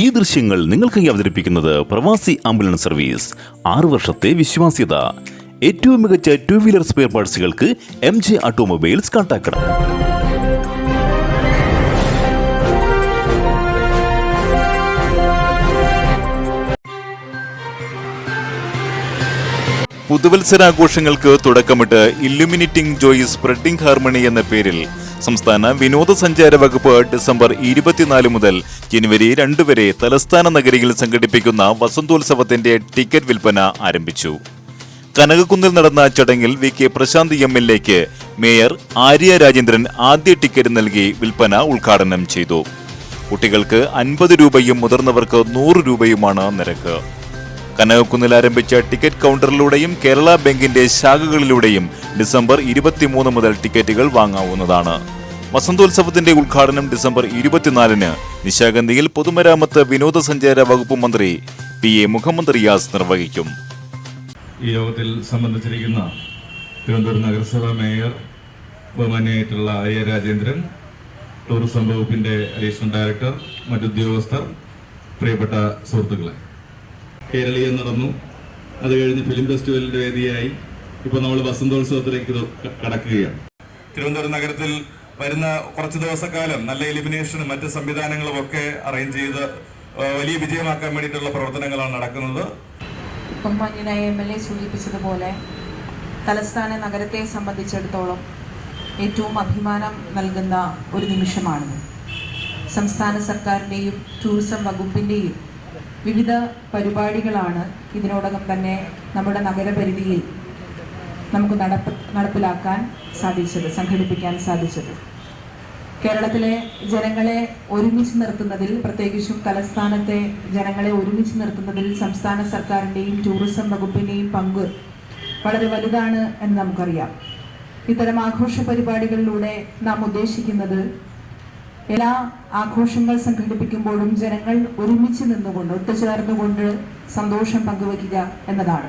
ഈ ദൃശ്യങ്ങൾ നിങ്ങൾക്കായി അവതരിപ്പിക്കുന്നത് പ്രവാസി ആംബുലൻസ് സർവീസ്. ആറു വർഷത്തെ വിശ്വാസ്യത. ഏറ്റവും മികച്ച ടു വീലർ സ്പെയർ പാർട്സുകൾക്ക് എം ജെ ഓട്ടോമൊബൈൽസ് കോൺടാക്ട് പുതുവത്സരാഘോഷങ്ങൾക്ക് തുടക്കമിട്ട് ഇല്ലുമിനേറ്റിംഗ് ജോയ് സ്പ്രെഡിംഗ് ഹാർമണി എന്ന പേരിൽ സംസ്ഥാന വിനോദസഞ്ചാര വകുപ്പ് ഡിസംബർ ഇരുപത്തിനാല് മുതൽ ജനുവരി രണ്ട് വരെ തലസ്ഥാന നഗരിയിൽ സംഘടിപ്പിക്കുന്ന വസന്തോത്സവത്തിന്റെ ടിക്കറ്റ് വിൽപ്പന ആരംഭിച്ചു. കനകക്കുന്നിൽ നടന്ന ചടങ്ങിൽ V K Prashanth M L എക്ക് മേയർ ആര്യ രാജേന്ദ്രൻ ആദ്യ ടിക്കറ്റ് നൽകി വിൽപ്പന ഉദ്ഘാടനം ചെയ്തു. കുട്ടികൾക്ക് അൻപത് രൂപയും മുതിർന്നവർക്ക് നൂറ് രൂപയുമാണ് നിരക്ക്. കനകക്കുന്നിൽ ആരംഭിച്ച ടിക്കറ്റ് കൗണ്ടറിലൂടെയും കേരള ബാങ്കിന്റെ ശാഖകളിലൂടെയും ഡിസംബർ ഇരുപത്തിമൂന്ന് മുതൽ ടിക്കറ്റുകൾ വാങ്ങാവുന്നതാണ്. വസന്തോത്സവത്തിന്റെ ഉദ്ഘാടനം ഡിസംബർ ഇരുപത്തിനാലിന് നിശാഗന്ധിയിൽ പൊതുമരാമത്ത് വിനോദസഞ്ചാര വകുപ്പ് മന്ത്രി പി എ മുഹമ്മദ് റിയാസ് നിർവഹിക്കും. ഈ യോഗത്തിൽ സംബന്ധിച്ചിരിക്കുന്ന തിരുവനന്തപുരം നഗരസഭാ മേയർ ബഹുമാനിയായിട്ടുള്ള എ രാജേന്ദ്രൻ ടൂറിസം വകുപ്പിന്റെ അഡീഷണൽ ഡയറക്ടർ മറ്റുദ്യോഗസ്ഥർ പ്രിയപ്പെട്ട സുഹൃത്തുക്കളെ. കേരളീയം നടന്നു. അത് കഴിഞ്ഞ് ഫിലിം ഫെസ്റ്റിവലിന്റെ വേദിയായി. ഇപ്പോൾ നമ്മൾ വസന്തോത്സവത്തിലേക്ക് കടക്കുകയാണ്. തിരുവനന്തപുരം നഗരത്തിൽ വരുന്ന കുറച്ച് ദിവസക്കാലം നല്ല എലിമിനേഷനും മറ്റ് സംവിധാനങ്ങളും ഒക്കെ അറേഞ്ച് ചെയ്ത് വലിയ വിജയമാക്കാൻ വേണ്ടിയിട്ടുള്ള പ്രവർത്തനങ്ങളാണ് നടക്കുന്നത്. ബഹുമാന്യനായ എം എൽ എ സൂചിപ്പിച്ചതുപോലെ തലസ്ഥാന നഗരത്തെ സംബന്ധിച്ചിടത്തോളം ഏറ്റവും അഭിമാനം നൽകുന്ന ഒരു നിമിഷമാണ്. സംസ്ഥാന സർക്കാരിന്റെയും ടൂറിസം വകുപ്പിന്റെയും വിവിധ പരിപാടികളാണ് ഇതിനോടകം തന്നെ നമ്മുടെ നഗരപരിധിയിൽ നമുക്ക് നടപ്പ് നടപ്പിലാക്കാൻ സാധിച്ചത് സംഘടിപ്പിക്കാൻ സാധിച്ചത്. കേരളത്തിലെ ജനങ്ങളെ ഒരുമിച്ച് നിർത്തുന്നതിൽ പ്രത്യേകിച്ചും തലസ്ഥാനത്തെ ജനങ്ങളെ ഒരുമിച്ച് നിർത്തുന്നതിൽ സംസ്ഥാന സർക്കാരിന്റെയും ടൂറിസം വകുപ്പിന്റെയും പങ്ക് വളരെ വലുതാണ് എന്ന് നമുക്കറിയാം. ഇത്തരം ആഘോഷ പരിപാടികളിലൂടെ നാം ഉദ്ദേശിക്കുന്നത് എല്ലാ ആഘോഷങ്ങൾ സംഘടിപ്പിക്കുമ്പോഴും ജനങ്ങൾ ഒരുമിച്ച് നിന്നുകൊണ്ട് ഒത്തുചേർന്നുകൊണ്ട് സന്തോഷം പങ്കുവയ്ക്കുക എന്നതാണ്.